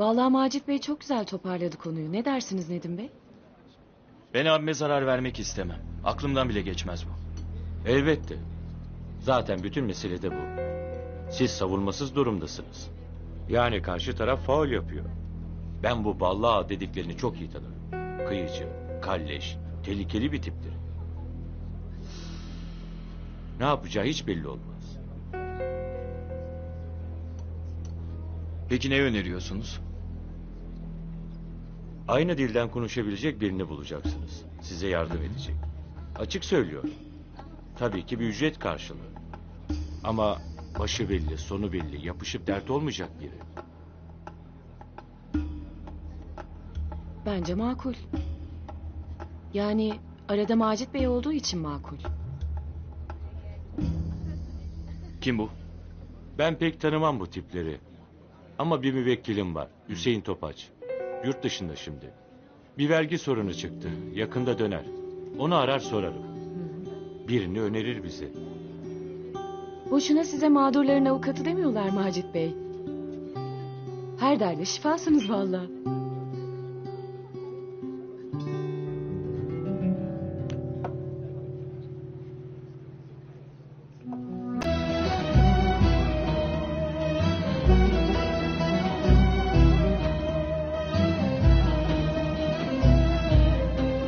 Vallahi Macit Bey çok güzel toparladı konuyu. Ne dersiniz Nedim Bey? Ben abime zarar vermek istemem. Aklımdan bile geçmez bu. Elbette. Zaten bütün mesele de bu. Siz savunmasız durumdasınız. Yani karşı taraf faul yapıyor. Ben bu ballı ağa dediklerini çok iyi tanırım. Kıyıcı, kalleş, tehlikeli bir tiptir. Ne yapacağı hiç belli olmaz. Peki ne öneriyorsunuz? Aynı dilden konuşabilecek birini bulacaksınız. Size yardım edecek. Açık söylüyorum. Tabii ki bir ücret karşılığı. Ama başı belli, sonu belli, yapışıp dert olmayacak biri. Bence makul. Yani arada Macit Bey olduğu için makul. Kim bu? Ben pek tanımam bu tipleri. Ama bir müvekkilim var. Hüseyin Topaç. Yurt dışında şimdi. Bir vergi sorunu çıktı. Yakında döner. Onu arar sorarım. Birini önerir bize. Boşuna size mağdurların avukatı demiyorlar Macit Bey. Her derde şifasınız vallahi.